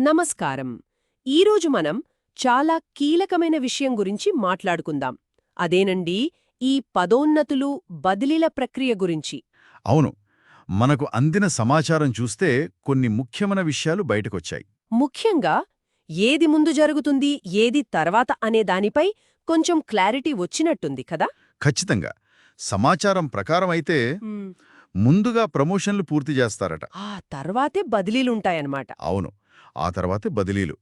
నమస్కారం. ఈరోజు మనం చాలా కీలకమైన విషయం గురించి మాట్లాడుకుందాం. అదేనండి ఈ పదోన్నతులు బదిలీల ప్రక్రియ గురించి. అవును మనకు అందిన సమాచారం చూస్తే కొన్ని ముఖ్యమైన విషయాలు బయటకొచ్చాయి. ముఖ్యంగా ఏది ముందు జరుగుతుంది ఏది తర్వాత అనే దానిపై కొంచెం క్లారిటీ వచ్చినట్టుంది కదా? ఖచ్చితంగా. సమాచారం ప్రకారం అయితే ముందుగా ప్రమోషన్లు పూర్తి చేస్తారట. ఆ తర్వాతే బదిలీలుంటాయన్నమాట. అవును. ఆ తర్వాతే బదిలీలు.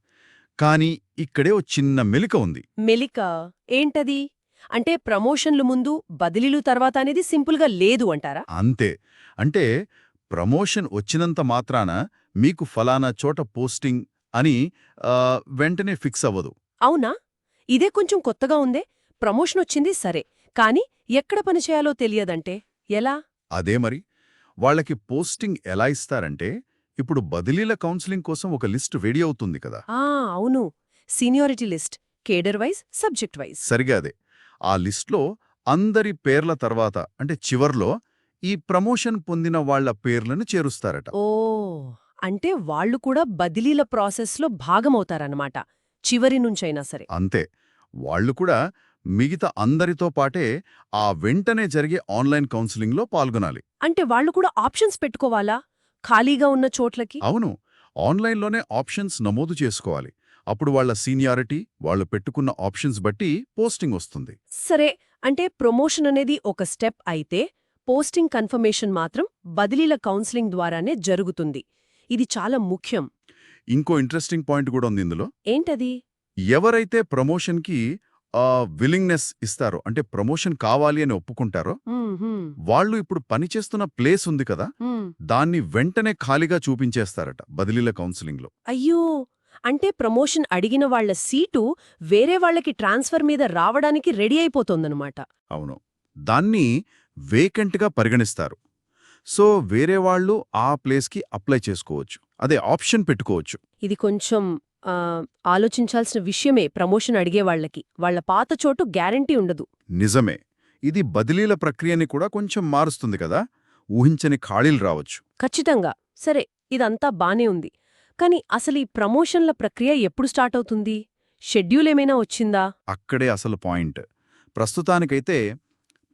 కానీ ఇక్కడే ఓ చిన్న మెలిక ఉంది. మెలిక? ఏంటది? అంటే ప్రమోషన్లు ముందు బదిలీలు తర్వాత అనేది సింపుల్గా లేదు అంటారా? అంతే. అంటే ప్రమోషన్ వచ్చినంత మాత్రాన మీకు ఫలానా చోట పోస్టింగ్ అని వెంటనే ఫిక్స్ అవ్వదు. అవునా? ఇదే కొంచెం కొత్తగా ఉందే. ప్రమోషన్ వచ్చింది సరే. కానీ ఎక్కడ పనిచేయాలో తెలియదంటే? ఎలా? అదే మరి. వాళ్ళకి పోస్టింగ్ ఎలా ఇస్తారంటే ఇప్పుడు బదిలీల కౌన్సిలింగ్ కోసం ఒక లిస్ట్ రెడీ అవుతుంది కదా. ఆ అవును. Seniority list cadre wise subject wise. సరిగా అదే. ఆ లిస్ట్లో అందరి పేర్ల తర్వాత అంటే చివర్లో ఈ ప్రమోషన్ పొందిన వాళ్ళ పేర్లను చేరుస్తారట. ఓ అంటే వాళ్ళు కూడా బదిలీల ప్రాసెస్లో భాగమవుతారన్నమాట. చివరి నుంచైనా సరే. అంతే. వాళ్ళు కూడా మిగతా అందరితో పాటే ఆ వెంటనే జరిగే ఆన్లైన్ కౌన్సిలింగ్లో పాల్గొనాలి. అంటే వాళ్ళు కూడా ఆప్షన్స్ పెట్టుకోవాలా? ఖాళీగా ఉన్న చోట్లకి? అవును. ఆన్లైన్లోనే ఆప్షన్స్ నమోదు చేసుకోవాలి. అప్పుడు వాళ్ళ సీనియారిటీ వాళ్ళు పెట్టుకున్న ఆప్షన్స్ బట్టి పోస్టింగ్ వస్తుంది. సరే. అంటే ప్రమోషన్ అనేది ఒక స్టెప్ అయితే పోస్టింగ్ కన్ఫర్మేషన్ మాత్రం బదిలీల కౌన్సిలింగ్ ద్వారానే జరుగుతుంది. ఇది చాలా ముఖ్యం. ఇంకో ఇంట్రెస్టింగ్ పాయింట్ కూడా ఉంది ఇందులో. ఏంటది? ఎవరైతే ప్రమోషన్కి విల్లింగ్నెస్ ఇస్తారో. అంటే ప్రమోషన్ కావాలి అని ఒప్పుకుంటారో వాళ్ళు ఇప్పుడు పనిచేస్తున్న ప్లేస్ ఉంది కదా. దాన్ని వెంటనే ఖాళీగా చూపించేస్తారట బదిలీల కౌన్సిలింగ్లో. అయ్యో! అంటే ప్రమోషన్ అడిగిన వాళ్ళ సీటు వేరే వాళ్ళకి ట్రాన్స్ఫర్ మీద రావడానికి రెడీ అయిపోతోందనమాట అవును. దాన్ని వేకెంట్గా పరిగణిస్తారు. సో వేరే వాళ్ళు ఆ ప్లేస్కి అప్లై చేసుకోవచ్చు. అదే ఆప్షన్ పెట్టుకోవచ్చు. ఇది కొంచెం ఆలోచించాల్సిన విషయమే ప్రమోషన్ అడిగే వాళ్ళకి. వాళ్ళ పాత చోటు గ్యారంటీ ఉండదు. నిజమే. ఇది బదిలీల ప్రక్రియని కూడా కొంచెం మారుస్తుంది కదా? ఊహించని ఖాళీలు రావచ్చు. ఖచ్చితంగా. సరే ఇదంతా బానే ఉంది. కానీ అసలు ఈ ప్రమోషన్ల ప్రక్రియ ఎప్పుడు స్టార్ట్ అవుతుంది? షెడ్యూల్ ఏమైనా వచ్చిందా? అక్కడే అసలు పాయింట్. ప్రస్తుతానికైతే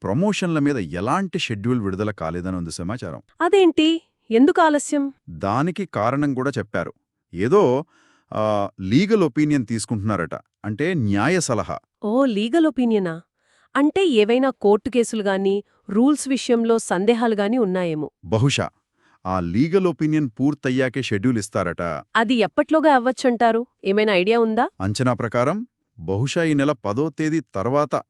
ప్రమోషన్ల మీద ఎలాంటి షెడ్యూల్ విడుదల కాలేదని ఉంది సమాచారం. అదేంటి? ఎందుకు ఆలస్యం? దానికి కారణం కూడా చెప్పారు. ఏదో లీగల్ ఒపీనియన్ తీసుకుంటున్నారట. అంటే న్యాయ సలహా. ఓ లీగల్ ఒపీనియనా? అంటే ఏవైనా కోర్టు కేసులు గాని రూల్స్ విషయంలో సందేహాలు గాని ఉన్నాయేమో. బహుశా. ఆ లీగల్ ఒపీనియన్ పూర్తయ్యాకే షెడ్యూల్ ఇస్తారట. అది ఎప్పట్లోగా అవ్వచ్చంటారు? ఏమైనా ఐడియా ఉందా? అంచనా ప్రకారం బహుశా ఈ నెల పదో తేదీ తర్వాత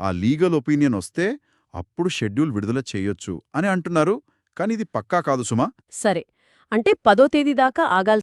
ఆ లీగల్ ఒపీనియన్ వస్తే అప్పుడు షెడ్యూల్ విడుదల చేయొచ్చు అని అంటున్నారు. కానీ ఇది పక్కా కాదు సుమా. సరే. అంటే పదో తేదీ దాకా ఆగాల్సి